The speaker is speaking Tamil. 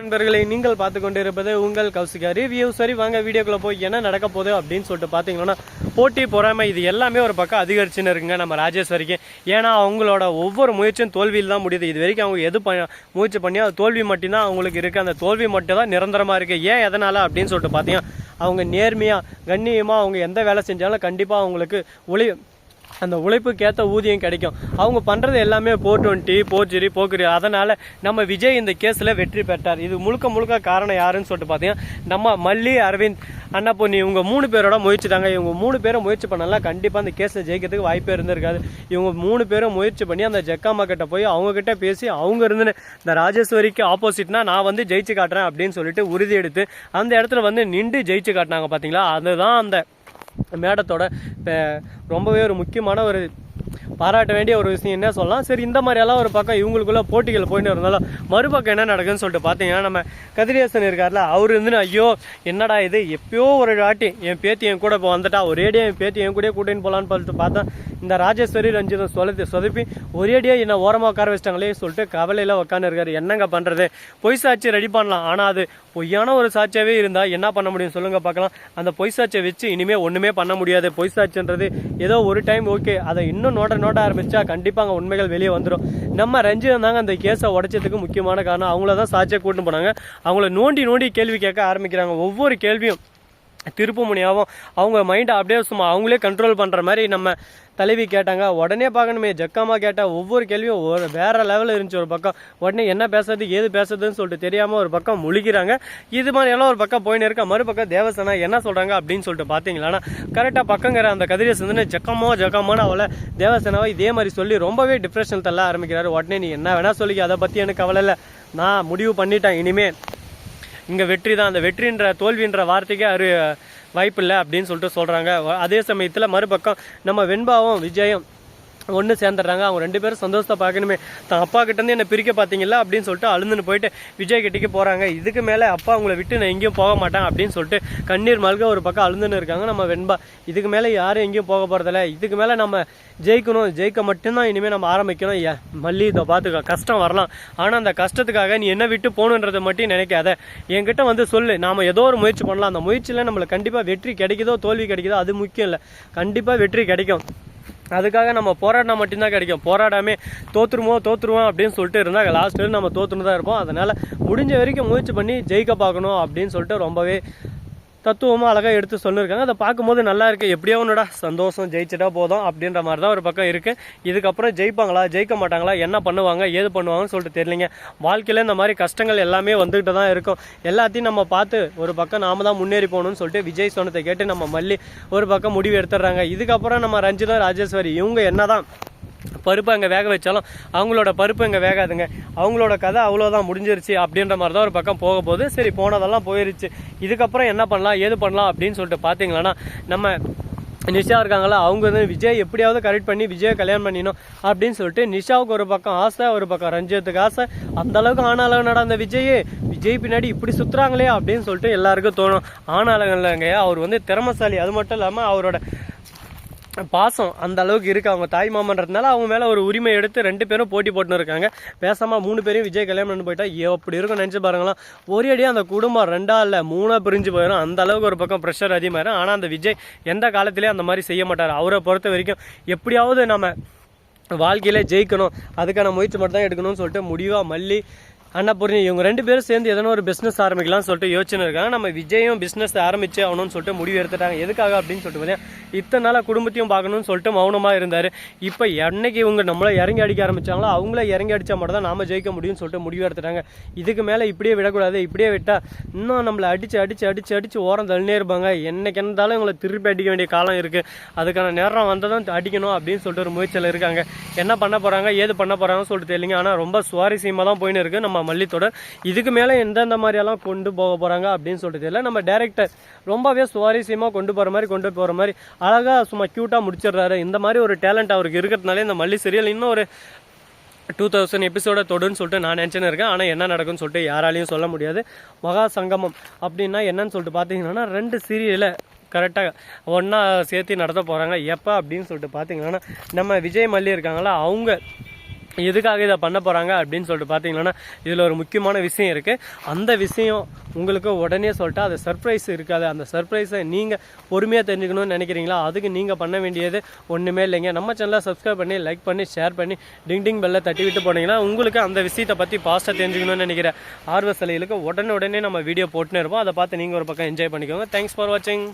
நண்பர்களை நீங்கள் பார்த்து கொண்டிருப்பது உங்கள் கௌசிகா ரிவ்யூ சரி வாங்க வீடியோக்குள்ளே போய் என்ன நடக்க போகுது அப்படின்னு சொல்லிட்டு பார்த்தீங்கன்னா போட்டி பொறாமை இது எல்லாமே ஒரு பக்கம் அதிகரிச்சுன்னு இருக்குங்க நம்ம ராஜேஸ்வரிக்கு. ஏன்னா அவங்களோட ஒவ்வொரு முயற்சியும் தோல்வியில் தான் முடியுது. இது வரைக்கும் அவங்க எது பண்ண முயற்சி பண்ணி அது தோல்வி மட்டும்தான் அவங்களுக்கு இருக்குது அந்த தோல்வி மட்டும் தான் நிரந்தரமாக இருக்குது ஏன் எதனால் அப்படின்னு சொல்லிட்டு பார்த்தீங்கன்னா அவங்க நேர்மையாக கண்ணியமாக அவங்க எந்த வேலை செஞ்சாலும் கண்டிப்பாக அவங்களுக்கு ஒளி அந்த உழைப்புக்கேற்ற ஊதியம் கிடைக்கும். அவங்க பண்ணுறது எல்லாமே போர் டுவெண்ட்டி போர்ஜரி போக்குரி. அதனால் நம்ம விஜய் இந்த கேஸில் வெற்றி பெற்றார். இது முழுக்க முழுக்க காரணம் யாருன்னு சொல்லிட்டு பார்த்தீங்கன்னா நம்ம மல்லி அரவிந்த் அண்ணா பொண்ணி இவங்க மூணு பேரோட முயற்சிட்டாங்க இவங்க மூணு பேரும் முயற்சி பண்ணலாம் கண்டிப்பாக அந்த கேஸில் ஜெயிக்கிறதுக்கு வாய்ப்பே இருந்திருக்காது. இவங்க மூணு பேரும் முயற்சி பண்ணி அந்த ஜக்காமா கிட்ட போய் அவங்க கிட்ட பேசி அவங்க இருந்து இந்த ராஜேஸ்வரிக்கு ஆப்போசிட்னா நான் வந்து ஜெயிச்சு காட்டுறேன் அப்படின்னு சொல்லிட்டு உறுதி எடுத்து அந்த இடத்துல வந்து நின்று ஜெயிச்சு காட்டினாங்க பார்த்தீங்களா அதுதான் அந்த மேடத்தோட இப்போ ரொம்பவே ஒரு முக்கியமான ஒரு பாராட்ட வேண்டிய ஒரு விஷயம் என்ன சொல்லலாம்? சரி இந்த மாதிரியெல்லாம் ஒரு பக்கம் இவங்களுக்குள்ள போட்டிகள் போயிட்டு இருந்தாலும் மறுபக்கம் என்ன நடக்குதுன்னு சொல்லிட்டு பார்த்தீங்கன்னா நம்ம கதிரேசன் இருக்கார்ல அவர் இருந்து ஐயோ என்னடா இது? எப்பயோ ஒரு வாட்டி என் பேத்தி என் கூட இப்போ வந்துட்டா ஒரேடியாக என் பேத்தி என் கூட கூட்டின்னு போகலான்னு பார்த்து பார்த்தா இந்த ராஜேஸ்வரி ரஞ்சிதம் சொலத்தி சொதப்பி ஒரேடியாக என்ன ஓரமாக உட்கார வச்சிட்டாங்களே சொல்லிட்டு கவலையில் உட்காந்து இருக்காரு என்னங்க பண்ணுறது பொய் சாட்சி ரெடி பண்ணலாம். ஆனால் அது பொய்யான ஒரு சாட்சியாகவே இருந்தால் என்ன பண்ண முடியும் சொல்லுங்கள் பார்க்கலாம். அந்த பொய் சாட்சியை வச்சு இனிமேல் ஒன்றுமே பண்ண முடியாது. பொய் சாட்சின்றது ஏதோ ஒரு டைம் ஓகே அதை இன்னும் நோட்ட நோட்ட ஆரம்பிச்சா கண்டிப்பாக அங்கே உண்மைகள் வெளியே வந்துடும் நம்ம ரஞ்சிதம் தாங்க அந்த கேஸை உடைச்சதுக்கு முக்கியமான காரணம். அவங்கள தான் சாட்சியை கூட்டின்னு போனாங்க. அவங்கள நோண்டி நோண்டி கேள்வி கேட்க ஆரம்பிக்கிறாங்க. ஒவ்வொரு கேள்வியும் திருப்ப முடியாவும் அவங்க மைண்டை அப்படியே சும்மா அவங்களே கண்ட்ரோல் பண்ணுற மாதிரி நம்ம தலைவி கேட்டாங்க. உடனே பார்க்கணுமே ஜக்காமா கேட்டால் ஒவ்வொரு கேள்வியும் ஒரு வேற லெவலில் இருந்துச்சு ஒரு பக்கம். உடனே என்ன பேசுறது ஏது பேசுறதுன்னு சொல்லிட்டு தெரியாமல் ஒரு பக்கம் முழிக்கிறாங்க இது மாதிரி எல்லாம் ஒரு பக்கம் போயின்னு இருக்கா. மறுபக்கம் தேவசனா என்ன சொல்கிறாங்க அப்படின்னு சொல்லிட்டு பார்த்தீங்களா கரெக்டாக பக்கங்கிற அந்த கதிரேசன் சந்தன ஜக்கமோ ஜக்கமான அவளை தேவசனாவை இதே மாதிரி சொல்லி ரொம்பவே டிப்ரெஷன் தள்ள ஆரம்பிக்கிறாரு. உடனே நீ என்ன வேணால் சொல்லிக்க அதை பற்றி எனக்கு கவலை இல்லை. நான் முடிவு பண்ணிட்டேன் இனிமேல் இங்கே வெற்றி தான். அந்த வெற்றின்ற தோல்வின்ற வார்த்தைக்கே அரு வாய்ப்பு இல்லை அப்படின்னு சொல்லிட்டு சொல்கிறாங்க அதே சமயத்தில் மறுபக்கம் நம்ம வெண்பாவும் விஜயம் ஒன்று சேர்ந்துடுறாங்க. அவங்க ரெண்டு பேரும் சந்தோஷத்தை பார்க்கணுமே. தான் அப்பா கிட்டேருந்து என்னை பிரிக்க பார்த்தீங்களா அப்படின்னு சொல்லிட்டு அழுந்துன்னு போயிட்டு விஜய் கிட்டக்கு போகிறாங்க இதுக்கு மேலே அப்பா உங்களை விட்டு நான் எங்கேயும் போக மாட்டேன் அப்படின்னு சொல்லிட்டு கண்ணீர் மல்க ஒரு பக்கம் அழுந்துன்னு இருக்காங்க நம்ம வெண்பா. இதுக்கு மேலே யாரும் எங்கேயும் போக போகிறதில்ல இதுக்கு மேலே நம்ம ஜெயிக்கணும். ஜெயிக்க மட்டும்தான் இனிமேல் நம்ம ஆரம்பிக்கணும். ஏ மல்லி இதை பார்த்துக்க கஷ்டம் வரலாம். ஆனால் அந்த கஷ்டத்துக்காக நீ என்ன விட்டு போகணுன்றதை மட்டும் நினைக்காத. என்கிட்ட வந்து சொல்லு. நாம் ஏதோ ஒரு முயற்சி பண்ணலாம். அந்த முயற்சியில் நம்மளுக்கு கண்டிப்பாக வெற்றி கிடைக்குதோ தோல்வி கிடைக்குதோ அது முக்கியம் இல்லை. கண்டிப்பாக வெற்றி கிடைக்கும். அதுக்காக நம்ம போராடினா மட்டும்தான் கிடைக்கும். போராடாமே தோற்றுருவோம் தோற்றுருவோம் அப்படின்னு சொல்லிட்டு இருந்தால் லாஸ்ட் நம்ம தோற்றுன்னு தான் இருப்போம். அதனால் முடிஞ்ச வரைக்கும் முயற்சி பண்ணி ஜெயிக்க பார்க்கணும் அப்படின்னு சொல்லிட்டு ரொம்பவே தத்துவமாக அழகாக எடுத்து சொல்லியிருக்காங்க அதை பார்க்கும்போது நல்லா இருக்குது எப்படியோ ஒன்றுடா சந்தோஷம் ஜெயிச்சிட்டா போதும் அப்படின்ற மாதிரி தான் ஒரு பக்கம் இருக்குது இதுக்கப்புறம் ஜெயிப்பாங்களா ஜெயிக்க மாட்டாங்களா என்ன பண்ணுவாங்க ஏது பண்ணுவாங்கன்னு சொல்லிட்டு தெரியலிங்க. வாழ்க்கையில் இந்த மாதிரி கஷ்டங்கள் எல்லாமே வந்துக்கிட்டு தான் இருக்கும். எல்லாத்தையும் நம்ம பார்த்து ஒரு பக்கம் நாம தான் முன்னேறி போகணும்னு சொல்லிட்டு விஜய் சொன்னதை கேட்டு நம்ம மல்லி ஒரு பக்கம் முடிவு எடுத்துடுறாங்க. இதுக்கப்புறம் நம்ம ரஞ்சிதா ராஜேஸ்வரி இவங்க என்னதான் பருப்பு அங்கே வேக வச்சாலும் அவங்களோட பருப்பு இங்கே வேகாதுங்க. அவங்களோட கதை அவ்வளோதான் முடிஞ்சிருச்சு அப்படின்ற மாதிரி தான் ஒரு பக்கம் போக போது சரி போனதெல்லாம் போயிருச்சு. இதுக்கப்புறம் என்ன பண்ணலாம் ஏது பண்ணலாம் அப்படின்னு சொல்லிட்டு பார்த்தீங்களன்னா நம்ம நிஷா இருக்காங்களா அவங்க வந்து விஜய் எப்படியாவது கரெக்ட் பண்ணி விஜயை கல்யாணம் பண்ணிடணும் அப்படின்னு சொல்லிட்டு நிஷாவுக்கு ஒரு பக்கம் ஆசை ஒரு பக்கம் ரஞ்சித்துக்கு ஆசை. அந்த அளவுக்கு ஆனாலும் நடந்த விஜய்? விஜய் பின்னாடி இப்படி சுற்றுறாங்களே அப்படின்னு சொல்லிட்டு எல்லாருக்கும் தோணும். ஆனாலங்க அவர் வந்து திறமசாலி. அது மட்டும் இல்லாமல் அவரோட பாசம் அந்த அளவுக்கு இருக்கு. அவங்க தாய் மாமன்றதுனால அவங்க மேலே ஒரு உரிமை எடுத்து ரெண்டு பேரும் போட்டி போட்டுன்னு இருக்காங்க. பேசாமல் மூணு பேரும் விஜய் கல்யாணம் பண்ணி போயிட்டா எப்படி இருக்கும் நினச்சி பாருங்களாம் ஒரே அடியா அந்த குடும்பம் ரெண்டா இல்லை மூணாக பிரிஞ்சு போயிடும் அந்த அளவுக்கு ஒரு பக்கம் ப்ரெஷர் அதிகமாயிரும். ஆனால் அந்த விஜய் எந்த காலத்திலே அந்த மாதிரி செய்ய மாட்டார். அவரை பொறுத்த வரைக்கும் எப்படியாவது நம்ம வாழ்க்கையில ஜெயிக்கணும். அதுக்கான முயற்சி மட்டும் தான் எடுக்கணும்னு சொல்லிட்டு முடிவாக மல்லி அன்னபூர்ணி இவங்க ரெண்டு பேரும் சேர்ந்து எதனா ஒரு பிஸ்னஸ் ஆரம்பிக்கலாம்னு சொல்லிட்டு யோசனை இருக்காங்க. நம்ம விஜயும் பிஸ்னஸ் ஆரம்பிச்சு ஆகணும்னு சொல்லிட்டு முடிவு எடுத்துட்டாங்க. எதுக்காக அப்படின்னு சொல்லிட்டு பார்த்தீங்கன்னா இத்தனை நாளாக குடும்பத்தையும் பார்க்கணும்னு சொல்லிட்டு மௌனமாக இருந்தார். இப்போ என்னைக்கு இவங்க நம்மளை இறங்கி அடிக்க ஆரம்பிச்சாங்களோ அவங்கள இறங்கி அடிச்சா மட்டும் தான் நாம ஜெயிக்க முடியும்னு சொல்லிட்டு முடிவு எடுத்துட்டாங்க. இதுக்கு மேலே இப்படியே விடக்கூடாது இப்படியே விட்டால் இன்னும் நம்மளை அடிச்சு அடிச்சு அடிச்சு அடிச்சு ஓரம் தள்ளினே இருப்பாங்க. என்னைக்கு இருந்தாலும் இவங்களை திருப்பி அடிக்க வேண்டிய காலம் இருக்கு. அதுக்கான நேரம் வந்ததும் அடிக்கணும் அப்படின்னு சொல்லிட்டு ஒரு முயற்சியில் இருக்காங்க. என்ன பண்ண போறாங்க ஏது பண்ண போறாங்கன்னு சொல்லிட்டு தெரியலங்க. ஆனால் ரொம்ப சுவாரஸ்யமாக தான் போயின்னு இருக்கு. நம்ம மல்லித்தொடர். இதுக்கு மேலே எந்தெந்த மாதிரியெல்லாம் கொண்டு போக போகிறாங்க அப்படின்னு சொல்கிறது இல்லை நம்ம டேரக்டர் ரொம்பவே சுவாரஸ்யமாக கொண்டு போகிற மாதிரி கொண்டு போகிற மாதிரி அழகாக சும்மா க்யூட்டாக முடிச்சிடுறாரு. இந்த மாதிரி ஒரு டேலண்ட் அவருக்கு இருக்கிறதுனால இந்த மல்லி சீரியல் இன்னும் ஒரு டூ தௌசண்ட் எபிசோட தொடுன்னு சொல்லிட்டு நான் நினச்சின்னு இருக்கேன். ஆனால் என்ன நடக்கும்னு சொல்லிட்டு யாராலையும் சொல்ல முடியாது. மகா சங்கமம் அப்படின்னா என்னன்னு சொல்லிட்டு பார்த்தீங்கன்னா ரெண்டு சீரியலை கரெக்டாக ஒன்றா சேர்த்து நடத்த போகிறாங்க எப்போ அப்படின்னு சொல்லிட்டு பார்த்தீங்கன்னா நம்ம விஜய் மல்லி இருக்காங்களா அவங்க எதுக்காக இதை பண்ண போகிறாங்க அப்படின்னு சொல்லிட்டு பார்த்தீங்கன்னா இதில் ஒரு முக்கியமான விஷயம் இருக்குது அந்த விஷயம் உங்களுக்கு உடனே சொல்லிட்டு அது சர்ப்ரைஸ் இருக்காது. அந்த சர்ப்ரைஸை நீங்கள் பொறுமையாக தெரிஞ்சுக்கணும்னு நினைக்கிறீங்களா? அதுக்கு நீங்கள் பண்ண வேண்டியது ஒன்றுமே இல்லைங்க. நம்ம சேனலை சப்ஸ்கிரைப் பண்ணி லைக் பண்ணி ஷேர் பண்ணி டிங் டிங் பெல்லை தட்டி விட்டு போனீங்கன்னா உங்களுக்கு அந்த விஷயத்தை பற்றி பாஸ்ட்டாக தெரிஞ்சுக்கணும்னு நினைக்கிற ஆர்வ சிலைகளுக்கு உடனே உடனே நம்ம வீடியோ போட்டுன்னு இருப்போம். அதை பார்த்து நீங்கள் ஒரு பக்கம் என்ஜாய் பண்ணிக்கோங்க. தேங்க்ஸ் ஃபார் வாட்சிங்